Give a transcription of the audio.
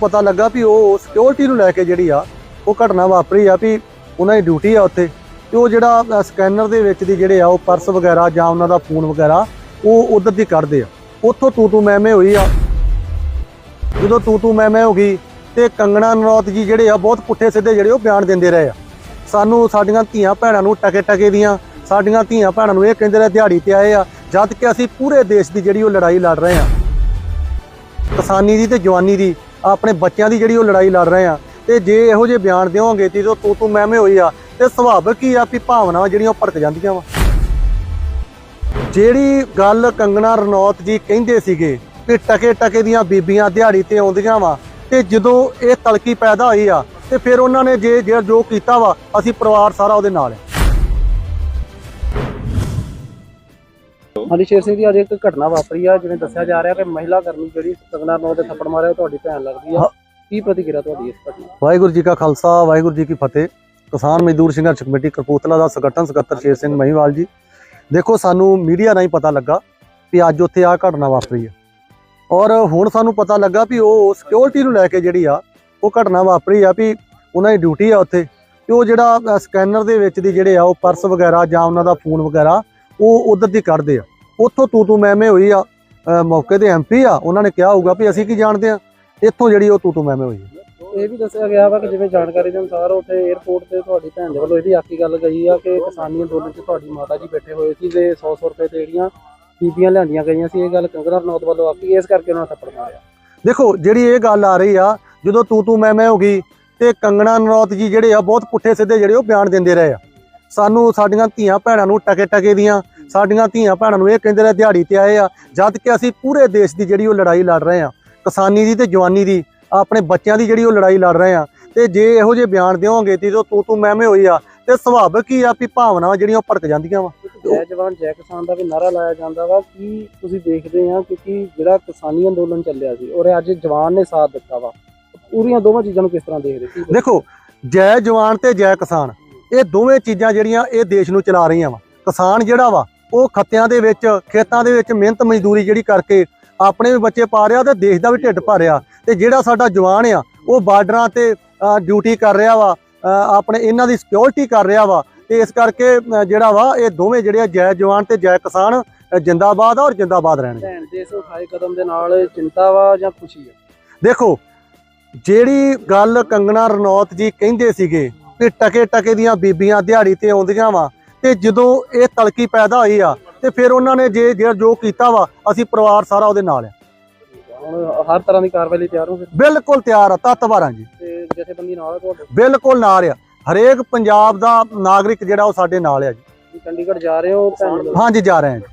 ਪਤਾ ਲੱਗਾ ਵੀ ਉਹ ਸਿਕਿਉਰਿਟੀ ਨੂੰ ਲੈ ਕੇ ਜਿਹੜੀ ਆ, ਉਹ ਘਟਨਾ ਵਾਪਰੀ ਆ ਵੀ ਉਹਨਾਂ ਦੀ ਡਿਊਟੀ ਆ ਉੱਥੇ। ਤੇ ਉਹ ਜਿਹੜਾ ਸਕੈਨਰ ਦੇ ਵਿੱਚ ਦੀ ਜਿਹੜੇ ਆ, ਉਹ ਪਰਸ ਵਗੈਰਾ ਜਾਂ ਉਹਨਾਂ ਦਾ ਫੋਨ ਵਗੈਰਾ, ਉਹ ਉਧਰ ਦੀ ਕੱਢਦੇ ਆ। ਉੱਥੋਂ ਤੂ ਤੂ ਮੈਂ ਮੈਂ ਹੋਈ ਆ। ਜਦੋਂ ਤੂ ਤੂ ਮੈਂ ਮੈਂ ਹੋ ਗਈ, ਤੇ ਕੰਗਣਾ ਨਰੌਤ ਜੀ ਜਿਹੜੇ ਆ, ਬਹੁਤ ਪੁੱਠੇ ਸਿੱਧੇ ਜਿਹੜੇ ਉਹ ਬਿਆਨ ਦਿੰਦੇ ਰਹੇ ਆ। ਸਾਨੂੰ ਸਾਡੀਆਂ ਧੀਆਂ ਭੈਣਾਂ ਨੂੰ ਟਕੇ ਟਕੇ ਦੀਆਂ, ਸਾਡੀਆਂ ਧੀਆਂ ਭੈਣਾਂ ਨੂੰ ਇਹ ਕਹਿੰਦੇ ਰਹੇ, ਦਿਹਾੜੀ ਤੇ ਆਏ ਆ, ਜਦ ਕਿ ਅਸੀਂ ਪੂਰੇ ਦੇਸ਼ ਦੀ ਜਿਹੜੀ ਉਹ ਲੜਾਈ ਲੜ ਰਹੇ ਆ। ਕਿਸਾਨੀ ਦੀ ਤੇ ਜਵਾਨੀ ਦੀ ਆਪਣੇ ਬੱਚਿਆਂ ਦੀ ਜਿਹੜੀ ਉਹ ਲੜਾਈ ਲੜ ਰਹੇ ਆ। ਤੇ ਜੇ ਇਹੋ ਜਿਹੇ ਬਿਆਨ ਦਿਓਗੇ ਤੇ ਜਦੋਂ ਤੂੰ ਤੂੰ ਮਹਿਮੇ ਹੋਈ ਆ, ਤੇ ਸੁਭਾਵਿਕ ਹੀ ਆ ਵੀ ਭਾਵਨਾਵਾਂ ਜਿਹੜੀਆਂ ਉਹ ਭੜਕ ਜਾਂਦੀਆਂ ਵਾ। ਜਿਹੜੀ ਗੱਲ ਕੰਗਣਾ ਰਣੌਤ ਜੀ ਕਹਿੰਦੇ ਸੀਗੇ ਕਿ ਟਕੇ ਟਕੇ ਦੀਆਂ ਬੀਬੀਆਂ ਦਿਹਾੜੀ ਤੇ ਆਉਂਦੀਆਂ ਵਾ, ਤੇ ਜਦੋਂ ਇਹ ਤਲਕੀ ਪੈਦਾ ਹੋਈ ਆ, ਤੇ ਫਿਰ ਉਹਨਾਂ ਨੇ ਜੇ ਜੇ ਜੋ ਕੀਤਾ ਵਾ, ਅਸੀਂ ਪਰਿਵਾਰ ਸਾਰਾ ਉਹਦੇ ਨਾਲ ਹੈ ਹਾਂਜੀ ਸ਼ੇਰ ਸਿੰਘ ਜੀ ਅੱਜ ਇੱਕ ਘਟਨਾ ਵਾਪਰੀ ਆ ਜਿਵੇਂ ਦੱਸਿਆ ਜਾ ਰਿਹਾ ਕਿ ਮਹਿਲਾ ਕਰਮੀ ਜਿਹੜੀ ਕੰਗਨਾ ਨੌ ਦੇ ਥੱਪੜ ਮਾਰਿਆ ਉਹ ਤੁਹਾਡੀ ਭੈਣ ਲੱਗਦੀ ਆ। ਕੀ ਪ੍ਰਤੀਕਿਰਿਆ ਤੁਹਾਡੀ ਇਸ ਘਟਨਾ ਵਾਹਿਗੁਰੂ ਜੀ ਕਾ ਖਾਲਸਾ ਵਾਹਿਗੁਰੂ ਜੀ ਕੀ ਫਤਿਹ। ਕਿਸਾਨ ਮਜ਼ਦੂਰ ਸੰਘਰਸ਼ ਕਮੇਟੀ ਕਰਪੂਤਲਾ ਦਾ ਸੰਗਠਨ ਸਕੱਤਰ ਸ਼ੇਰ ਸਿੰਘ ਮਹੀਵਾਲ ਜੀ। ਦੇਖੋ ਸਾਨੂੰ ਮੀਡੀਆ ਰਾਹੀਂ ਪਤਾ ਲੱਗਾ ਵੀ ਅੱਜ ਉੱਥੇ ਆ ਘਟਨਾ ਵਾਪਰੀ ਹੈ ਔਰ ਹੁਣ ਸਾਨੂੰ ਪਤਾ ਲੱਗਾ ਵੀ ਉਹ ਸਿਕਿਉਰਿਟੀ ਨੂੰ ਲੈ ਕੇ ਜਿਹੜੀ ਆ ਉਹ ਘਟਨਾ ਵਾਪਰੀ ਆ ਵੀ ਉਹਨਾਂ ਦੀ ਡਿਊਟੀ ਆ ਉੱਥੇ। ਤੇ ਉਹ ਜਿਹੜਾ ਸਕੈਨਰ ਦੇ ਵਿੱਚ ਦੀ ਜਿਹੜੇ ਆ ਉਹ ਪਰਸ ਵਗੈਰਾ ਜਾਂ ਉਹਨਾਂ ਦਾ ਫੋਨ ਵਗੈਰਾ ਉਹ ਉਧਰ ਦੀ ਕੱਢਦੇ ਆ। ਉੱਥੋਂ ਤੂ ਤੂ ਮੈਂ ਮੈਂ ਹੋਈ ਆ ਅ, ਮੌਕੇ ਦੇ ਐਮਪੀ ਆ ਉਹਨਾਂ ਨੇ ਕਿਹਾ ਹੋਊਗਾ ਵੀ ਅਸੀਂ ਕੀ ਜਾਣਦੇ ਆ ਇੱਥੋਂ ਜਿਹੜੀ ਉਹ ਤੂ ਤੂ ਮੈਂ ਮੈਂ ਹੋਈ ਇਹ ਵੀ ਦੱਸਿਆ ਗਿਆ ਵਾ ਕਿ ਜਿਵੇਂ ਜਾਣਕਾਰੀ ਦੇ ਅਨੁਸਾਰ ਉੱਥੇ 에어ਪੋਰਟ ਤੇ ਤੁਹਾਡੀ ਭੈਣ ਦੇ ਵੱਲੋਂ ਇਹਦੀ ਆਖੀ ਗੱਲ ਗਈ ਆ ਕਿ ਕਿਸਾਨੀ ਅੰਦੋਲਨ 'ਚ ਤੁਹਾਡੀ ਮਾਤਾ ਜੀ ਬੈਠੇ ਹੋਏ ਸੀ ਤੇ 100 100 ਰੁਪਏ ਤੇ ਜਿਹੜੀਆਂ ਬੀਬੀਆਂ ਲਿਆਂਦੀਆਂ ਗਈਆਂ ਸੀ ਇਹ ਗੱਲ ਕੰਗਨਾ ਰਣੌਤ ਵੱਲੋਂ ਆਖੀ ਇਸ ਕਰਕੇ ਉਹਨਾਂ ਨੇ ਥੱਪੜ ਮਾਰਿਆ। ਦੇਖੋ ਜਿਹੜੀ ਇਹ ਗੱਲ ਆ ਰਹੀ ਆ ਜਦੋਂ ਤੂੰ ਤੂੰ ਮੈਂ ਮੈਂ ਹੋ ਗਈ ਤੇ ਕੰਗਣਾ ਨਰੌਤ ਜੀ ਜਿਹੜੇ ਆ ਬਹੁਤ ਪੁੱਠੇ ਸਿੱਧੇ ਜਿਹੜੇ ਉਹ ਬਿਆਨ ਦਿੰਦੇ ਰਹੇ ਆ। ਸਾਨੂੰ ਸਾਡੀਆਂ ਧੀਆਂ ਭੈਣਾਂ ਨੂੰ ਟਕੇ ਟਕੇ ਦੀਆਂ ਸਾਡੀਆਂ ਧੀਆਂ ਭੈਣਾਂ ਨੂੰ ਇਹ ਕਹਿੰਦੇ ਰਹੇ ਦਿਹਾੜੀ ਤੇ ਆਏ ਆ ਜਦ ਕਿ ਅਸੀਂ ਪੂਰੇ ਦੇਸ਼ ਦੀ ਜਿਹੜੀ ਉਹ ਲੜਾਈ ਲੜ ਰਹੇ ਆ ਕਿਸਾਨੀ ਦੀ ਤੇ ਜਵਾਨੀ ਦੀ ਆਪਣੇ ਬੱਚਿਆਂ ਦੀ ਜਿਹੜੀ ਉਹ ਲੜਾਈ ਲੜ ਰਹੇ ਆ। ਤੇ ਜੇ ਇਹੋ ਜਿਹੇ ਬਿਆਨ ਦਿਓਗੇ ਤੇ ਜਦੋਂ ਤੂੰ ਤੂੰ ਮੈਂ ਮੈਂ ਹੋਈ ਆ ਤੇ ਸੁਭਾਵਿਕ ਹੀ ਆ ਵੀ ਭਾਵਨਾਵਾਂ ਜਿਹੜੀਆਂ ਉਹ ਭੜਕ ਜਾਂਦੀਆਂ ਵਾ? ਜੈ ਜਵਾਨ ਜੈ ਕਿਸਾਨ ਦਾ ਵੀ ਨਾਰਾ ਲਾਇਆ ਜਾਂਦਾ ਵਾ ਕੀ ਤੁਸੀਂ ਦੇਖਦੇ ਆ ਕਿਉਂਕਿ ਜਿਹੜਾ ਕਿਸਾਨੀ ਅੰਦੋਲਨ ਚੱਲਿਆ ਸੀ ਔਰ ਅੱਜ ਜਵਾਨ ਨੇ ਸਾਥ ਦਿੱਤਾ ਵਾ। ਪੂਰੀਆਂ ਦੋਵਾਂ ਚੀਜ਼ਾਂ ਨੂੰ ਕਿਸ ਤਰ੍ਹਾਂ ਦੇਖਦੇ ਦੇਖੋ ਜੈ ਜਵਾਨ ਤੇ ਜੈ ਕਿਸਾਨ ਇਹ ਦੋਵੇਂ ਚੀਜ਼ਾਂ ਜਿਹੜੀਆਂ ਇਹ ਦੇਸ਼ ਨੂੰ ਚਲਾ ਰਹੀਆਂ ਵਾ। ਕਿਸਾਨ ਜਿਹੜਾ ਵਾ ਉਹ ਖੱਤਿਆਂ ਦੇ ਵਿੱਚ ਖੇਤਾਂ ਦੇ ਵਿੱਚ ਮਿਹਨਤ ਮਜ਼ਦੂਰੀ ਜਿਹੜੀ ਕਰਕੇ ਆਪਣੇ ਵੀ ਬੱਚੇ ਪਾ ਰਿਹਾ ਤੇ ਦੇਸ਼ ਦਾ ਵੀ ਢਿੱਡ ਭਰ ਰਿਹਾ। ਤੇ ਜਿਹੜਾ ਸਾਡਾ ਜਵਾਨ ਆ ਉਹ ਬਾਰਡਰਾਂ ਤੇ ਡਿਊਟੀ ਕਰ ਰਿਹਾ ਵਾ ਆਪਣੇ ਇਹਨਾਂ ਦੀ ਸਿਕਿਉਰਿਟੀ ਕਰ ਰਿਹਾ ਵਾ। ਤੇ ਇਸ ਕਰਕੇ ਜਿਹੜਾ ਵਾ ਇਹ ਦੋਵੇਂ ਜਿਹੜੇ ਆ ਜੈ ਜਵਾਨ ਤੇ ਜੈ ਕਿਸਾਨ ਜਿੰਦਾਬਾਦ ਆ ਔਰ ਜਿੰਦਾਬਾਦ ਰਹਿਣਗੇ। ਭੈਣ ਦੇ ਇਸ ਉਠਾਏ ਕਦਮ ਦੇ ਨਾਲ ਚਿੰਤਾ ਵਾ ਜਾਂ ਖੁਸ਼ੀ ਆ? ਦੇਖੋ ਜਿਹੜੀ ਗੱਲ ਕੰਗਣਾ ਰਣੌਤ ਜੀ ਕਹਿੰਦੇ ਸੀਗੇ ਕਿ ਟਕੇ ਟਕੇ ਦੀਆਂ ਬੀਬੀਆਂ ਦਿਹਾੜੀ ਤੇ ਆਉਂਦੀਆਂ ਵਾ ਤੇ ਜਦੋਂ ਇਹ ਤਲਕੀ ਪੈਦਾ ਹੋਈ ਆ ਤੇ ਫਿਰ ਉਹਨਾਂ ਨੇ ਜੇ ਜੇ ਜੋ ਕੀਤਾ ਵਾ ਅਸੀਂ ਪਰਿਵਾਰ ਸਾਰਾ ਉਹਦੇ ਨਾਲ ਆ। ਹੁਣ ਹਰ ਤਰ੍ਹਾਂ ਦੀ ਕਾਰਵਾਈ ਲਈ ਤਿਆਰ ਹੋ ਫਿਰ? ਬਿਲਕੁਲ ਤਿਆਰ ਆ ਤਤਵਾਰਾਂ ਜੀ। ਤੇ ਜਥੇਬੰਦੀ ਨਾਲ ਆ ਤੁਹਾਡੇ? ਬਿਲਕੁਲ ਨਾਲ ਆ। ਹਰੇਕ ਪੰਜਾਬ ਦਾ ਨਾਗਰਿਕ ਜਿਹੜਾ ਉਹ ਸਾਡੇ ਨਾਲ ਆ ਜੀ। ਚੰਡੀਗੜ੍ਹ ਜਾ ਰਹੇ ਹੋ ਭੈਣ ਨੂੰ ਹਾਂਜੀ ਜਾ ਰਹੇ ਹਾਂ ਜੀ।